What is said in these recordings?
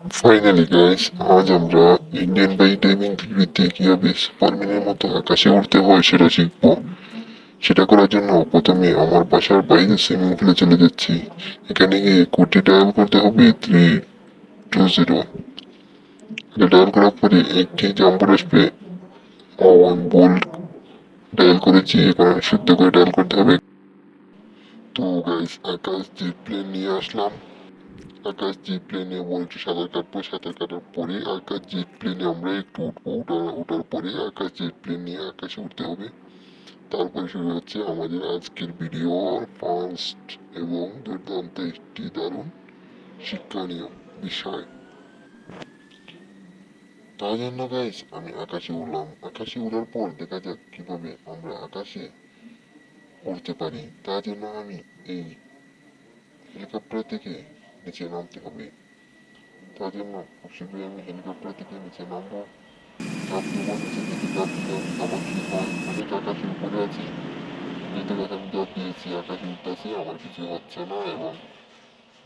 Finally guys আজ আমরা Indian by timing ভিডিওতে কীভাবে সুপারম্যানের মতো আকাশে উঠতে হয় সেটা শিখব। সেটা করার জন্য প্রথমে আমার বাসার বাইরে সুইমিং পুলে চলে যাচ্ছি। এখানে গিয়ে কোটি ডায়াল করতে হবে থ্রি টু জিরো ডায়াল করার পরে একটি জাম্পার আসবে। ওয়ান বোল্ট ডায়াল করেছি এখন শুদ্ধ করে ডায়াল করতে হবে। তো গাইস আকাশ যে প্লেন নিয়ে আসলাম আকাশ জিপ প্লেনে বলছি সাঁতার কাটবো সাঁতার কাটার পরে আকাশ জিপ প্লেনে আমরা একটু উঠবো ওঠার ওঠার পরে আকাশ জিপ প্লেন নিয়ে আকাশে উঠতে হবে। তারপরে শুরু হচ্ছে আমাদের আজকের ভিডিও, ফার্স্ট এবং দুর্দান্ত একটি দারুণ শিক্ষণীয় বিষয়। তার জন্য গাইস আমি আকাশে উঠলাম। আকাশে উড়ার পর দেখা যাক কীভাবে আমরা আকাশে উড়তে পারি। তার জন্য আমি এই হেলিকপ্টার থেকে নিচে নামতে হবে। তার জন্য খুব শীঘ্রই আমি হেলিকপ্টার থেকে নিচে নামবো। থেকে অনেক উপরে আছি আমার কিছু হচ্ছে না এবং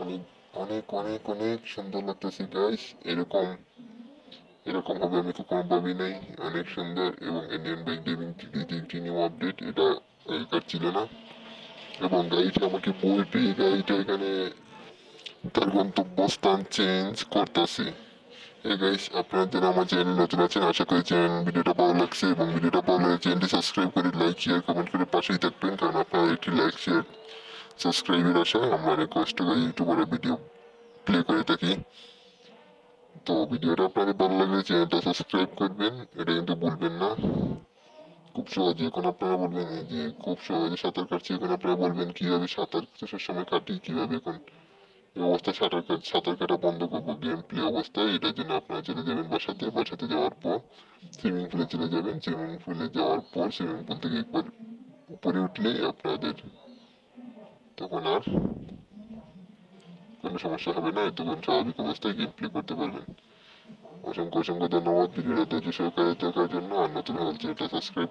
অনেক অনেক অনেক অনেক সুন্দর গাইস এরকম নাই, অনেক সুন্দর এবং ইন্ডিয়ান আপডেট এটা ছিল না। এবং গাড়িটা আমাকে বলবে গাড়িটা এখানে তার গন্তব্যস্থান চেঞ্জ করতেছে। গাইস আপনারা যারা আমার চ্যানেল নতুন আছেন, আশা করি চ্যানেল ভিডিওটা ভালো লাগছে এবং ভিডিওটা ভালো লাগলে চ্যানেলটি সাবস্ক্রাইব করে লাইক শেয়ার কমেন্ট করে পাশেই থাকবেন, কারণ আপনারা একটি লাইক শেয়ার সাবস্ক্রাইবের আশায় আমরা অনেক কষ্ট করে ইউটিউবের ভিডিও প্লে করে থাকি। তো ভিডিওটা আপনাদের ভালো লাগলে চ্যানেলটা সাবস্ক্রাইব করবেন, এটা কিন্তু ভুলবেন না। খুব সহজে এখন আপনারা বলবেন যে খুব সহজে সাঁতার কাটছি, এখন আপনারা বলবেন কীভাবে সাঁতার সময় কাটি, কীভাবে এখন এই অবস্থায় সাঁতার কাট সাঁতার কাটা বন্ধ করব গেম প্লে অবস্থায় এটার জন্য আপনারা চলে যাবেন বাসাতে বাসাতে যাওয়ার পর সুইমিং পুলে চলে যাবেন সুইমিং পুলে যাওয়ার পর সুইমিং পুল থেকে একবার উপরে উঠলেই আপনাদের তখন আর কোনো সমস্যা হবে না, তখন স্বাভাবিক অবস্থায় গেম প্লে করতে পারবেন। অসংখ্য অসংখ্য ধন্যবাদ, ভিডিওটা ধৈর্য সহকারে দেখার জন্য, আর নতুন হলে চ্যানেলটা সাবস্ক্রাইব